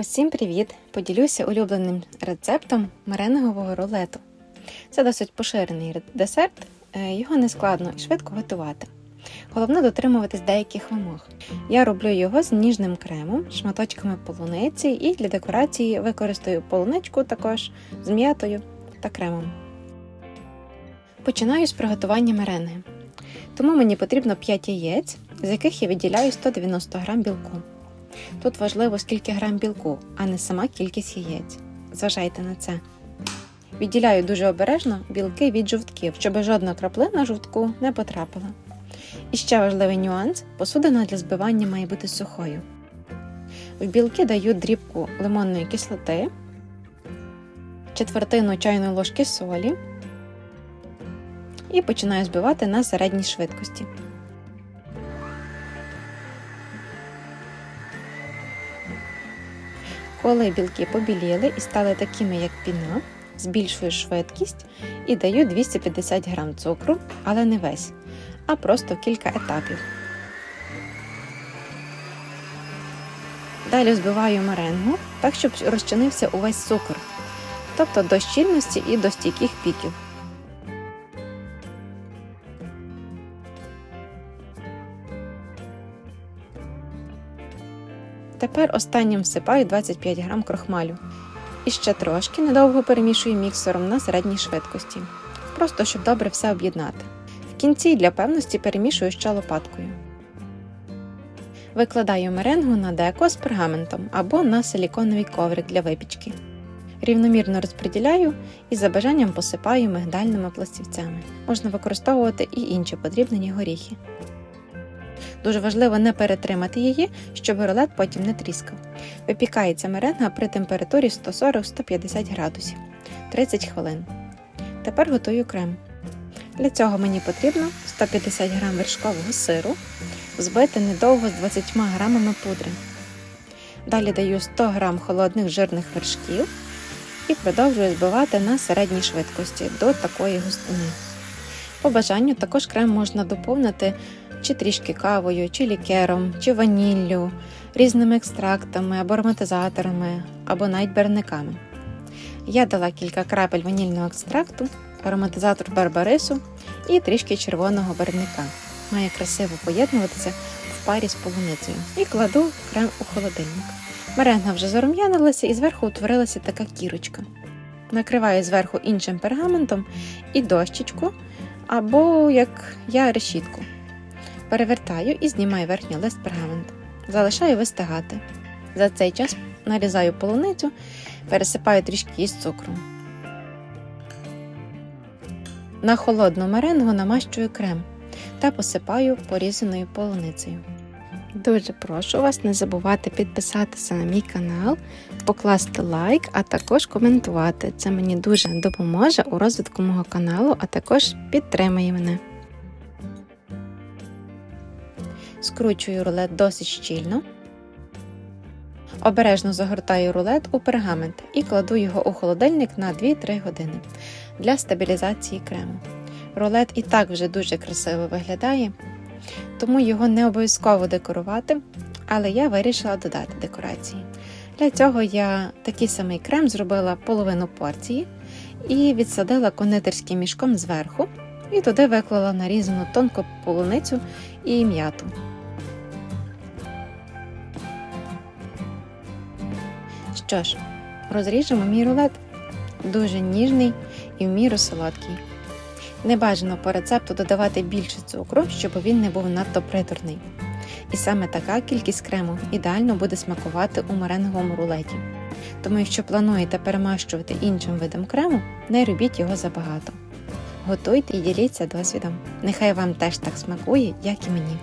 Усім привіт! Поділюся улюбленим рецептом меренгового рулету. Це досить поширений десерт, е, його не складно і швидко готувати. Головне дотримуватись деяких вимог. Я роблю його з ніжним кремом, шматочками полуниці і для декорації використаю полуничку також з м'ятою та кремом. Починаю з приготування меренги. Тому мені потрібно 5 яєць, з яких я відділяю 190 г білку. Тут важливо, скільки грам білку, а не сама кількість яєць. Зважайте на це. Відділяю дуже обережно білки від жовтків, щоб жодна краплина жовтку не потрапила. І ще важливий нюанс: посудина для збивання має бути сухою. В білки даю дрібку лимонної кислоти, четвертину чайної ложки солі і починаю збивати на середній швидкості. Коли білки побіліли і стали такими, як піна, збільшую швидкість і даю 250 г цукру, але не весь, а просто кілька етапів. Далі збиваю меренгу так, щоб розчинився увесь цукор, тобто до щільності і до стійких піків. Тепер останнім всипаю 25 г крохмалю. І ще трошки недовго перемішую міксером на середній швидкості, просто щоб добре все об'єднати. В кінці для певності перемішую ще лопаткою. Викладаю меренгу на деко з пергаментом або на силіконовий коврик для випічки. Рівномірно розподіляю і за бажанням посипаю мигдальними пластівцями. Можна використовувати і інші подрібнені горіхи. Дуже важливо не перетримати її, щоб рулет потім не тріскав. Випікається меренга при температурі 140-150 градусів 30 хвилин. Тепер готую крем. Для цього мені потрібно 150 г вершкового сиру, збити недовго з 20 г пудри. Далі даю 100 г холодних жирних вершків і продовжую збивати на середній швидкості до такої густини. По бажанню також крем можна доповнити чи трішки кавою, чи лікером, чи ваніллю, різними екстрактами або ароматизаторами, або навіть барвниками. Я дала кілька крапель ванільного екстракту, ароматизатор барбарису і трішки червоного барвника. Має красиво поєднуватися в парі з полуницею. І кладу крем у холодильник. Меренга вже зарум'янилася і зверху утворилася така кірочка. Накриваю зверху іншим пергаментом і дощечку, або як я решітку. Перевертаю і знімаю верхній лист пергаменту. Залишаю вистигати. За цей час нарізаю полуницю, пересипаю трішки із цукром. На холодну меренгу намащую крем та посипаю порізаною полуницею. Дуже прошу вас не забувати підписатися на мій канал, покласти лайк, а також коментувати. Це мені дуже допоможе у розвитку мого каналу, а також підтримує мене. Скручую рулет досить щільно. Обережно загортаю рулет у пергамент і кладу його у холодильник на 2-3 години для стабілізації крему. Рулет і так вже дуже красиво виглядає, тому його не обов'язково декорувати, але я вирішила додати декорації. Для цього я такий самий крем зробила половину порції і відсадила кондитерським мішком зверху, і туди виклала нарізану тонку полуницю і м'яту. Що ж, розріжемо мій рулет. Дуже ніжний і в міру солодкий. Не бажано по рецепту додавати більше цукру, щоб він не був надто приторний. І саме така кількість крему ідеально буде смакувати у меренговому рулеті. Тому, якщо плануєте перемащувати іншим видом крему, не робіть його забагато. Готуйте і діліться досвідом. Нехай вам теж так смакує, як і мені.